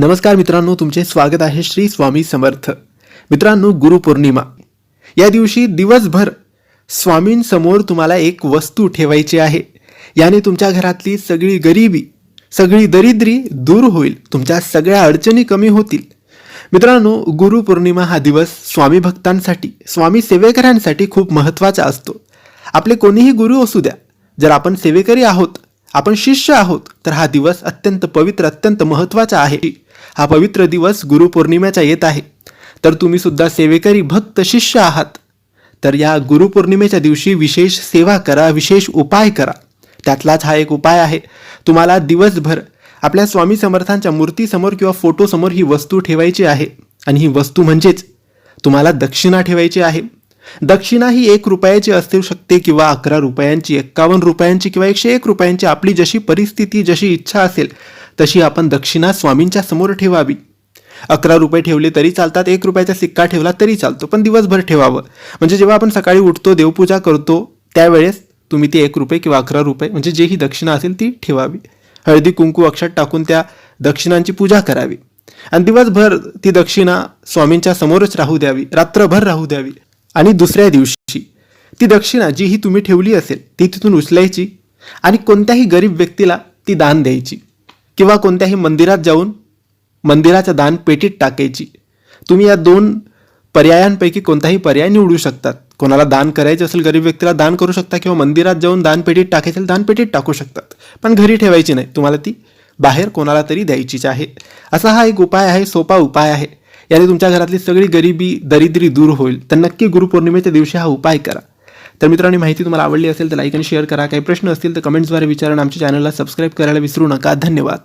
नमस्कार मित्रांनो तुमचे स्वागत आहे श्री स्वामी समर्थ. मित्रांनो गुरुपौर्णिमा या दिवशी दिवसभर स्वामींसमोर तुम्हाला एक वस्तू ठेवायची आहे. याने तुमच्या घरातली सगळी गरिबी सगळी दरिद्री दूर होईल. तुमच्या सगळ्या अडचणी कमी होतील. मित्रांनो गुरुपौर्णिमा हा दिवस स्वामी भक्तांसाठी स्वामी सेवेकऱ्यांसाठी खूप महत्त्वाचा असतो. आपले कोणीही गुरु असू द्या. जर आपण सेवेकरी आहोत आपण शिष्य आहोत तर हा दिवस अत्यंत पवित्र अत्यंत महत्त्वाचा आहे. हा पवित्र दिवस गुरुपौर्णिमेचा येत आहे. तर तुम्ही सुद्धा सेवेकरी भक्त शिष्य आहात. तर या गुरुपौर्णिमेच्या दिवशी विशेष सेवा करा विशेष उपाय करा. त्यातलाच हा एक उपाय आहे. तुम्हाला दिवसभर आपल्या स्वामी समर्थांच्या मूर्तीसमोर किंवा फोटोसमोर ही वस्तू ठेवायची आहे. आणि ही वस्तू म्हणजेच तुम्हाला दक्षिणा ठेवायची आहे. दक्षिणा ही एक रुपयाची असू शकते किंवा अकरा रुपयांची एक्कावन्न रुपयांची किंवा एकशे एक रुपयांची आपली जशी परिस्थिती जशी इच्छा असेल तशी आपण दक्षिणा स्वामींच्या समोर ठेवावी. अकरा रुपये ठेवले तरी चालतात एक रुपयाचा सिक्का ठेवला तरी चालतो पण दिवसभर ठेवावं. म्हणजे जेव्हा आपण सकाळी उठतो देवपूजा करतो त्यावेळेस तुम्ही ती एक रुपये किंवा अकरा रुपये म्हणजे जे ही दक्षिणा असेल ती ठेवावी. हळदी कुंकू अक्षात टाकून त्या दक्षिणांची पूजा करावी. आणि दिवसभर ती दक्षिणा स्वामींच्या समोरच राहू द्यावी रात्रभर राहू द्यावी. आणि दुसऱ्या दिवशी. ती दक्षिणा जी ही तुम्ही ठेवली असेल ती तिथून उचलायची आणि कोणत्याही गरीब व्यक्तीला ती दान द्यायची. किंवा कोणत्याही मंदिरात जाऊन मंदिराच्या दान पेटीत टाकायची. तुम्ही या दोन पर्यायांपैकी कोणताही पर्याय निवडू शकतात. कोणाला दान करायचं असेल गरीब व्यक्तीला दान करू शकता किंवा मंदिरात जाऊन दानपेटीत टाकायचं असेल दानपेटीत टाकू शकतात. पण घरी ठेवायची नाही. तुम्हाला ती बाहेर कोणाला तरी द्यायचीच आहे. असा हा एक उपाय आहे सोपा उपाय आहे. याने तुमच्या घरातली सगळी गरिबी दरिद्री दूर होईल. तर नक्की गुरुपौर्णिमेच्या दिवशी हा उपाय करा. तर मित्रांनो माहिती तुम्हाला आवडली असेल तर लाईक आणि शेअर करा. काही प्रश्न असतील तर कमेंट्सद्वारे विचारा आमच्या चॅनलला सबस्क्राईब करायला विसरू नका. धन्यवाद.